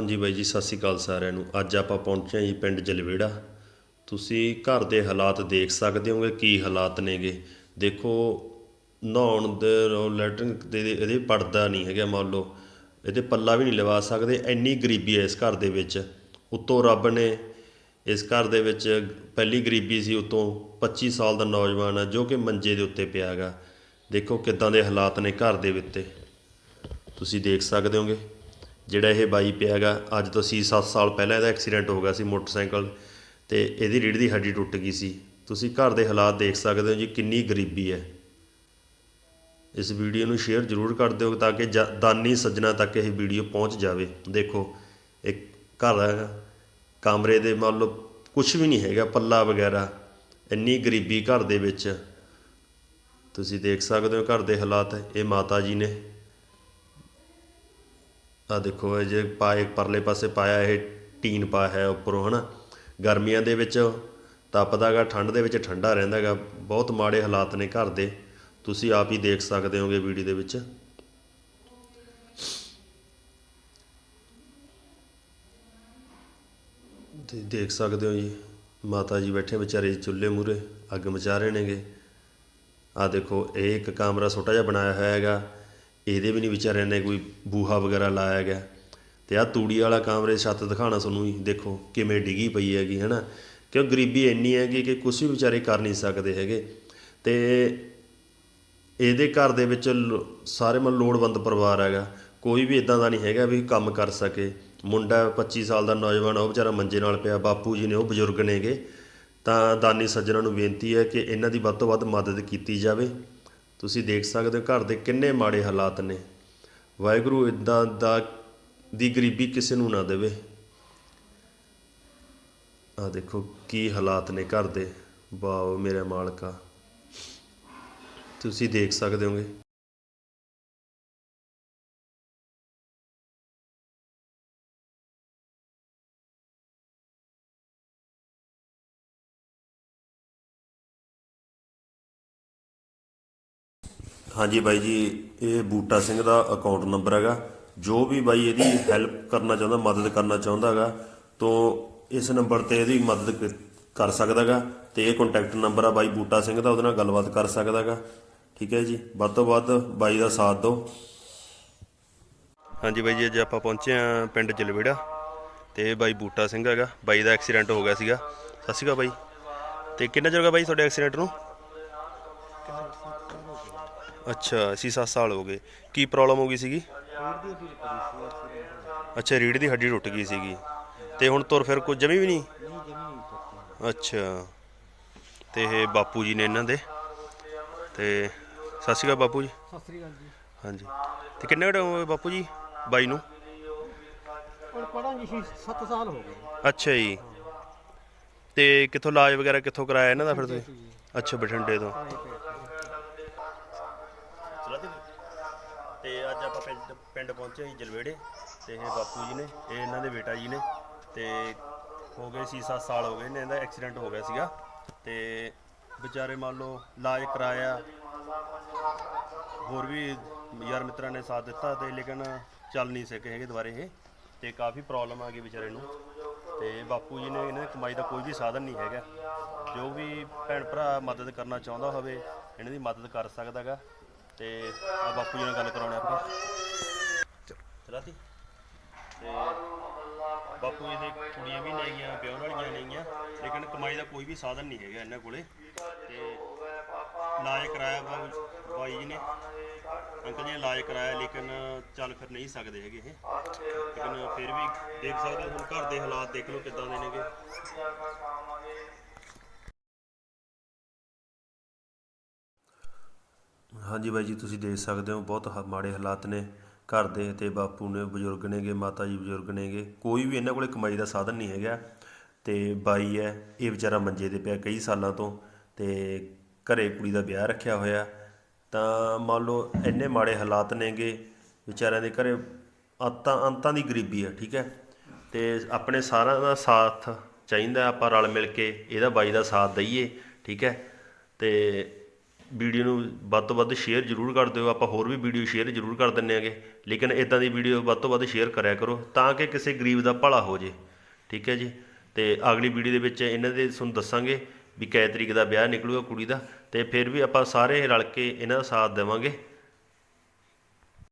ਹਾਂਜੀ ਬਾਈ ਜੀ, ਸਤਿ ਸ਼੍ਰੀ ਅਕਾਲ ਸਾਰਿਆਂ ਨੂੰ। ਅੱਜ ਆਪਾਂ ਪਹੁੰਚੇ ਹਾਂ ਜੀ ਪਿੰਡ ਜਲਵੇੜਾ। ਤੁਸੀਂ ਘਰ ਦੇ ਹਾਲਾਤ ਦੇਖ ਸਕਦੇ ਹੋਗੇ, ਕੀ ਹਾਲਾਤ ਨੇਗੇ। ਦੇਖੋ, ਨਹਾਉਣ ਦੇ ਲੈਟਰਿੰਗ ਦੇ ਇਹਦੇ ਪੜਦਾ ਨਹੀਂ ਹੈਗਾ, ਮੰਨ ਲਓ। ਇਹਦੇ ਪੱਲਾ ਵੀ ਨਹੀਂ ਲਵਾ ਸਕਦੇ, ਇੰਨੀ ਗਰੀਬੀ ਹੈ ਇਸ ਘਰ ਦੇ ਵਿੱਚ। ਉੱਤੋਂ ਰੱਬ ਨੇ ਇਸ ਘਰ ਦੇ ਵਿੱਚ ਪਹਿਲੀ ਗਰੀਬੀ ਸੀ ਉਤੋਂ 25 ਸਾਲ ਦਾ ਨੌਜਵਾਨ ਹੈ ਜੋ ਕਿ ਮੰਜੇ ਦੇ ਉੱਤੇ ਪਿਆ ਗਾ ਦੇਖੋ ਕਿੱਦਾਂ ਦੇ ਹਾਲਾਤ ਨੇ ਘਰ ਦੇ ਉੱਤੇ ਤੁਸੀਂ ਦੇਖ ਸਕਦੇ ਹੋਗੇ। ਜਿਹੜਾ ਇਹ ਬਾਈ ਪਿਆ ਗਾ ਅੱਜ ਤੋਂ 6-7 ਸਾਲ ਪਹਿਲਾਂ ਇਹਦਾ ਐਕਸੀਡੈਂਟ ਹੋ ਗਿਆ ਸੀ ਮੋਟਰਸਾਈਕਲ ਤੇ ਇਹਦੀ ਰੀੜ੍ਹ ਦੀ ਹੱਡੀ ਟੁੱਟ ਗਈ ਸੀ। ਤੁਸੀਂ ਘਰ ਦੇ ਹਾਲਾਤ ਦੇਖ ਸਕਦੇ ਹੋ ਜੀ ਕਿੰਨੀ ਗਰੀਬੀ ਹੈ। ਇਸ ਵੀਡੀਓ ਨੂੰ ਸ਼ੇਅਰ ਜ਼ਰੂਰ ਕਰ ਦਿਓ ਤਾਂ ਕਿ ਜਾ- ਦਾਨੀ ਸੱਜਣਾ ਤੱਕ ਇਹ ਵੀਡੀਓ ਪਹੁੰਚ ਜਾਵੇ। ਦੇਖੋ, ਇੱਕ ਘਰ ਹੈਗਾ ਕਮਰੇ ਦੇ ਮੰਨ ਲਓ ਕੁਝ ਵੀ ਨਹੀਂ ਹੈਗਾ, ਪੱਲਾ ਵਗੈਰਾ, ਇੰਨੀ ਗਰੀਬੀ ਘਰ ਦੇ ਵਿੱਚ। ਤੁਸੀਂ ਦੇਖ ਸਕਦੇ ਹੋ ਘਰ ਦੇ ਹਾਲਾਤ, ਇਹ ਮਾਤਾ ਜੀ ਨੇ ਆ ਦੇਖੋ ਇਹ ਜੇ ਪਾਏ ਪਰਲੇ ਪਾਸੇ ਪਾਇਆ ਇਹ ਟੀਨ ਪਾ ਹੈ ਉੱਪਰੋਂ, ਹਨਾ? ਗਰਮੀਆਂ ਦੇ ਵਿੱਚ ਤਪਦਾ ਗਾ ਠੰਡ ਦੇ ਵਿੱਚ ਠੰਡਾ ਰਹਿੰਦਾ ਗਾ ਬਹੁਤ ਮਾੜੇ ਹਾਲਾਤ ਨੇ ਘਰ ਦੇ। ਤੁਸੀਂ ਆਪ ਹੀ ਦੇਖ ਸਕਦੇ ਹੋਗੇ ਵੀਡੀਓ ਦੇ ਵਿੱਚ। ਤੇ ਦੇਖ ਸਕਦੇ ਹੋ ਜੀ, ਮਾਤਾ ਜੀ ਬੈਠੇ ਵਿਚਾਰੇ ਚੁੱਲ੍ਹੇ ਮੂਰੇ ਅੱਗ ਮਚਾ ਰਹੇ ਨੇਗੇ। ਆ ਦੇਖੋ, ਇਹ ਇੱਕ ਕਮਰਾ ਛੋਟਾ ਜਿਹਾ ਬਣਾਇਆ ਹੋਇਆ ਹੈਗਾ। ਇਹਦੇ ਵੀ ਨਹੀਂ ਵਿਚਾਰਿਆਂ ਨੇ ਕੋਈ ਬੂਹਾ ਵਗੈਰਾ ਲਾਇਆ ਗਿਆ। ਅਤੇ ਆਹ ਤੂੜੀ ਵਾਲਾ ਕਮਰੇ ਛੱਤ ਦਿਖਾਉਣਾ ਤੁਹਾਨੂੰ ਜੀ ਦੇਖੋ ਕਿਵੇਂ ਡਿੱਗੀ ਪਈ ਹੈਗੀ ਹੈ ਨਾ ਕਿਉਂ ਗਰੀਬੀ ਇੰਨੀ ਹੈਗੀ ਕਿ ਕੁਛ ਵੀ ਵਿਚਾਰੇ ਕਰ ਨਹੀਂ ਸਕਦੇ ਹੈਗੇ। ਅਤੇ ਇਹਦੇ ਘਰ ਦੇ ਵਿੱਚ ਲੋ- ਸਾਰੇ ਮਨ ਲੋੜਵੰਦ ਪਰਿਵਾਰ ਹੈਗਾ। ਕੋਈ ਵੀ ਇਦਾਂ ਦਾ ਨਹੀਂ ਹੈਗਾ ਵੀ ਕੰਮ ਕਰ ਸਕੇ। ਮੁੰਡਾ 25 ਸਾਲ ਦਾ ਨੌਜਵਾਨ, ਉਹ ਵਿਚਾਰਾ ਮੰਜੇ ਨਾਲ ਪਿਆ, ਬਾਪੂ ਜੀ ਨੇ, ਉਹ ਬਜ਼ੁਰਗ ਨੇਗੇ। ਤਾਂ ਦਾਨੀ ਸੱਜਣਾ ਨੂੰ ਬੇਨਤੀ ਹੈ ਕਿ ਇਹਨਾਂ ਦੀ ਵੱਧ ਤੋਂ ਵੱਧ ਮਦਦ ਕੀਤੀ ਜਾਵੇ। ਤੁਸੀਂ ਦੇਖ ਸਕਦੇ ਹੋ ਘਰ ਦੇ ਕਿੰਨੇ ਮਾੜੇ ਹਾਲਾਤ ਨੇ। ਵਾਹਿਗੁਰੂ ਇਦਾਂ ਦਾ ਦੀ ਗਰੀਬੀ ਕਿਸੇ ਨੂੰ ਨਾ ਦੇਵੇ। ਆ ਦੇਖੋ ਕੀ ਹਾਲਾਤ ਨੇ ਘਰ ਦੇ। ਵਾਓ ਮੇਰੇ ਮਾਲਕਾ। ਤੁਸੀਂ ਦੇਖ ਸਕਦੇ ਹੋਗੇ। ਹਾਂਜੀ ਬਾਈ ਜੀ, ਇਹ ਬੂਟਾ ਸਿੰਘ ਦਾ ਅਕਾਊਂਟ ਨੰਬਰ ਹੈਗਾ। ਜੋ ਵੀ ਬਾਈ ਇਹਦੀ ਹੈਲਪ ਕਰਨਾ ਚਾਹੁੰਦਾ, ਮਦਦ ਕਰਨਾ ਚਾਹੁੰਦਾ ਹੈਗਾ, ਤੋਂ ਇਸ ਨੰਬਰ ਤੇ ਇਹਦੀ ਮਦਦ ਕਰ ਸਕਦਾ ਹੈਗਾ। ਤੇ ਇਹ ਕੰਟੈਕਟ ਨੰਬਰ ਆ ਬਾਈ ਬੂਟਾ ਸਿੰਘ ਦਾ, ਉਹਦੇ ਨਾਲ ਗੱਲਬਾਤ ਕਰ ਸਕਦਾ ਹੈਗਾ। ਠੀਕ ਹੈ ਜੀ, ਵੱਧ ਤੋਂ ਵੱਧ ਬਾਈ ਦਾ ਸਾਥ ਦਿਓ। ਹਾਂਜੀ ਬਾਈ ਜੀ, ਅੱਜ ਆਪਾਂ ਪਹੁੰਚੇ ਆ ਪਿੰਡ ਜਲਵੇੜਾ, ਤੇ ਬਾਈ ਬੂਟਾ ਸਿੰਘ ਹੈਗਾ। ਬਾਈ ਦਾ ਐਕਸੀਡੈਂਟ ਹੋ ਗਿਆ ਸੀਗਾ। ਸਤਿ ਸ਼੍ਰੀ ਅਕਾਲ ਬਾਈ। ਤੇ ਕਿੰਨਾ ਚਿਰ ਹੋ ਗਿਆ ਬਾਈ ਤੁਹਾਡੇ ਐਕਸੀਡੈਂਟ ਨੂੰ? ਅੱਛਾ 6-7 ਸਾਲ ਹੋ ਗਏ। ਕੀ ਪ੍ਰੋਬਲਮ ਹੋ ਗਈ ਸੀਗੀ? ਅੱਛਾ ਰੀੜ ਦੀ ਹੱਡੀ ਟੁੱਟ ਗਈ ਸੀਗੀ। ਤੇ ਹੁਣ ਤੁਰ ਫਿਰ ਕੁਝ ਜਮੀ ਵੀ ਨਹੀਂ? ਅੱਛਾ। ਤੇ ਇਹ ਬਾਪੂ ਜੀ ਨੇ ਇਹਨਾਂ ਦੇ। ਤੇ ਸਤਿ ਸ਼੍ਰੀ ਅਕਾਲ ਬਾਪੂ ਜੀ। ਸਤਿ ਸ੍ਰੀ ਅਕਾਲ ਜੀ। ਹਾਂਜੀ। ਤੇ ਕਿੰਨੇ ਘੜੇ ਹੋਏ ਬਾਪੂ ਜੀ ਬਾਈ ਨੂੰ? ਹੁਣ ਪੜਾਂਗੇ ਸੀ 7 ਸਾਲ ਹੋ ਗਏ। ਅੱਛਾ ਜੀ। ਤੇ ਕਿੱਥੋਂ ਇਲਾਜ ਵਗੈਰਾ ਕਿੱਥੋਂ ਕਰਾਇਆ ਇਹਨਾਂ ਦਾ ਫਿਰ ਤੁਸੀਂ? ਅੱਛਾ ਬਠਿੰਡੇ ਤੇ। ਅੱਜ ਪਿੰਡ ਪਿੰਡ ਪਹੁੰਚੇ ਜੀ ਜਲਵੇੜੇ ਤੇ ਇਹ ਬਾਪੂ ਜੀ ਨੇ, ਇਹ ਇਹਨਾਂ ਦੇ ਬੇਟਾ ਜੀ ਨੇ ਤੇ ਹੋ ਗਏ ਸੀ 7 ਸਾਲ ਹੋ ਗਏ ਨੇ, ਇਹਦਾ ਐਕਸੀਡੈਂਟ ਹੋ ਗਿਆ ਸੀਗਾ ਤੇ ਵਿਚਾਰੇ ਮੰਨ ਲਓ ਇਲਾਜ ਕਰਾਇਆ। ਹੋਰ ਵੀ ਯਾਰ ਮਿੱਤਰਾਂ ਨੇ ਸਾਥ ਦਿੱਤਾ ਤੇ ਲੇਕਿਨ ਚੱਲ ਨਹੀਂ ਸਕੇ ਹੈਗੇ ਦੁਬਾਰੇ ਇਹ ਤੇ ਕਾਫੀ ਪ੍ਰੋਬਲਮ ਆ ਗਈ ਵਿਚਾਰੇ ਨੂੰ ਤੇ ਬਾਪੂ ਜੀ ਨੇ ਇਹਨਾਂ ਦੀ ਕਮਾਈ ਦਾ ਕੋਈ ਵੀ ਸਾਧਨ ਨਹੀਂ ਹੈਗਾ। ਜੋ ਵੀ ਭੈਣ ਭਰਾ ਮਦਦ ਕਰਨਾ ਚਾਹੁੰਦਾ ਹੋਵੇ, ਇਹਨਾਂ ਦੀ ਮਦਦ ਕਰ ਸਕਦਾਗਾ ਤੇ ਆ ਬਾਪੂ ਜੀ ਨਾਲ ਗੱਲ ਕਰਾਉਣੇ ਆਪਾਂ। ਚਲਾਤੀ? ਤੇ ਬਾਪੂ ਜੀ ਦੇ ਕੁੜੀਆਂ ਵੀ ਨੇਗੀਆਂ ਵਿਆਹਣ ਵਾਲੀਆਂ ਨੇਗੀਆਂ ਲੇਕਿਨ ਕਮਾਈ ਦਾ ਕੋਈ ਵੀ ਸਾਧਨ ਨਹੀਂ ਹੈਗਾ ਇਹਨਾਂ ਕੋਲੇ। ਤੇ ਇਲਾਜ ਕਰਾਇਆ ਬਾ- ਬਾਈ ਜੀ ਨੇ। ਅੰਕਲ ਜੀ ਨੇ ਇਲਾਜ ਕਰਾਇਆ, ਲੇਕਿਨ ਚੱਲ ਫਿਰ ਨਹੀਂ ਸਕਦੇ ਹੈਗੇ ਇਹ। ਲੇਕਿਨ ਫਿਰ ਵੀ ਦੇਖ ਸਕਦੇ ਹੋ, ਹੁਣ ਘਰ ਦੇ ਹਾਲਾਤ ਦੇਖ ਲਓ ਕਿੱਦਾਂ ਦੇ ਨੇਗੇ। ਹਾਂਜੀ ਬਾਈ ਜੀ, ਤੁਸੀਂ ਦੇਖ ਸਕਦੇ ਹੋ, ਬਹੁਤ ਹ- ਮਾੜੇ ਹਾਲਾਤ ਨੇ ਘਰ ਦੇ ਤੇ ਬਾਪੂ ਨੇ, ਬਜ਼ੁਰਗ ਨੇਗੇ, ਮਾਤਾ ਜੀ ਬਜ਼ੁਰਗ ਨੇਗੇ। ਕੋਈ ਵੀ ਇਹਨਾਂ ਕੋਲੇ ਕਮਾਈ ਦਾ ਸਾਧਨ ਨਹੀਂ ਹੈਗਾ। ਤੇ ਬਾਈ ਹੈ, ਇਹ ਵਿਚਾਰਾ ਮੰਜੇ ਤੇ ਪਿਆ ਕਈ ਸਾਲਾਂ ਤੋਂ ਤੇ ਘਰੇ ਕੁੜੀ ਦਾ ਵਿਆਹ ਰੱਖਿਆ ਹੋਇਆ। ਤਾਂ ਮੰਨ ਲਓ, ਇੰਨੇ ਮਾੜੇ ਹਾਲਾਤ ਨੇਗੇ, ਵਿਚਾਰਿਆਂ ਦੇ ਘਰੇ ਅੰਤਾਂ ਅੰਤਾਂ ਦੀ ਗਰੀਬੀ ਹੈ ਠੀਕ ਹੈ। ਤੇ ਆਪਣੇ ਸਾਰਿਆਂ ਦਾ ਸਾਥ ਚਾਹੀਦਾ, ਆਪਾਂ ਰਲ ਮਿਲ ਕੇ ਇਹਦਾ ਬਾਈ ਦਾ ਸਾਥ ਦਈਏ, ਠੀਕ ਹੈ। ਤੇ ਵੀਡੀਓ ਨੂੰ ਵੱਧ ਤੋਂ ਵੱਧ ਸ਼ੇਅਰ ਜ਼ਰੂਰ ਕਰ ਦਿਓ, ਆਪਾਂ ਹੋਰ ਵੀ ਵੀਡੀਓ ਸ਼ੇਅਰ ਜ਼ਰੂਰ ਕਰ ਦਿੰਨੇ ਆਗੇ ਲੇਕਿਨ ਇਦਾਂ ਦੀ ਵੀਡੀਓ ਵੱਧ ਤੋਂ ਵੱਧ ਸ਼ੇਅਰ ਕਰਿਆ ਕਰੋ ਤਾਂ ਕਿ ਕਿਸੇ ਗਰੀਬ ਦਾ ਭਲਾ ਹੋ ਜੇ। ਠੀਕ ਹੈ ਜੀ? ਤੇ ਅਗਲੀ ਵੀਡੀਓ ਦੇ ਵਿੱਚ ਇਹਨਾਂ ਦੇ ਤੁਹਾਨੂੰ ਦੱਸਾਂਗੇ ਵੀ ਕੈ ਤਰੀਕ ਦਾ ਵਿਆਹ ਨਿਕਲੂਗਾ ਕੁੜੀ ਦਾ। ਤੇ ਫਿਰ ਵੀ ਆਪਾਂ ਸਾਰੇ ਰਲ ਕੇ ਇਹਨਾਂ ਦਾ ਸਾਥ ਦੇਵਾਂਗੇ।